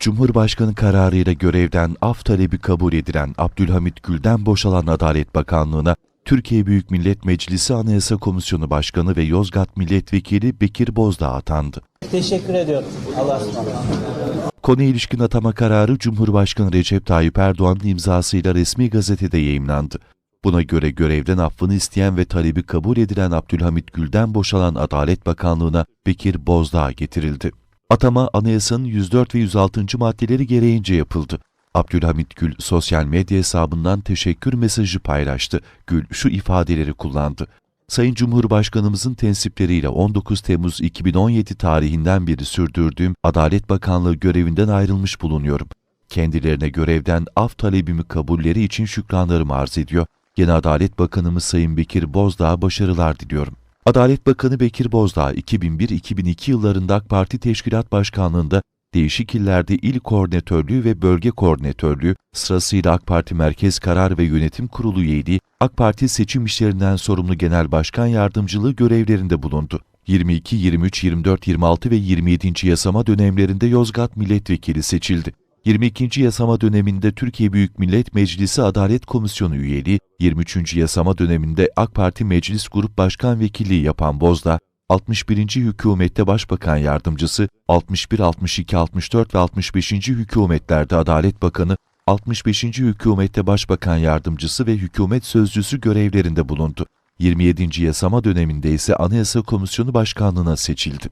Cumhurbaşkanı kararıyla görevden af talebi kabul edilen Abdülhamit Gül'den boşalan Adalet Bakanlığı'na Türkiye Büyük Millet Meclisi Anayasa Komisyonu Başkanı ve Yozgat Milletvekili Bekir Bozdağ atandı. Teşekkür ediyorum. Allah'a ısmarladık. Konuya ilişkin atama kararı Cumhurbaşkanı Recep Tayyip Erdoğan'ın imzasıyla resmi gazetede yayımlandı. Buna göre görevden affını isteyen ve talebi kabul edilen Abdülhamit Gül'den boşalan Adalet Bakanlığı'na Bekir Bozdağ getirildi. Atama anayasanın 104 ve 106. maddeleri gereğince yapıldı. Abdülhamit Gül sosyal medya hesabından teşekkür mesajı paylaştı. Gül şu ifadeleri kullandı. Sayın Cumhurbaşkanımızın tensipleriyle 19 Temmuz 2017 tarihinden beri sürdürdüğüm Adalet Bakanlığı görevinden ayrılmış bulunuyorum. Kendilerine görevden af talebimi kabulleri için şükranlarımı arz ediyor. Yeni Adalet Bakanımız Sayın Bekir Bozdağ'a başarılar diliyorum. Adalet Bakanı Bekir Bozdağ 2001-2002 yıllarında AK Parti Teşkilat Başkanlığı'nda değişik illerde il koordinatörlüğü ve bölge koordinatörlüğü, sırasıyla AK Parti Merkez Karar ve Yönetim Kurulu üyeliği, AK Parti seçim işlerinden sorumlu Genel Başkan Yardımcılığı görevlerinde bulundu. 22, 23, 24, 26 ve 27. yasama dönemlerinde Yozgat Milletvekili seçildi. 22. yasama döneminde Türkiye Büyük Millet Meclisi Adalet Komisyonu üyeliği, 23. yasama döneminde AK Parti Meclis Grup Başkan Vekilliği yapan Bozda, 61. Hükümette Başbakan Yardımcısı, 61, 62, 64 ve 65. hükümetlerde Adalet Bakanı, 65. Hükümette Başbakan Yardımcısı ve Hükümet Sözcüsü görevlerinde bulundu. 27. yasama döneminde ise Anayasa Komisyonu Başkanlığına seçildi.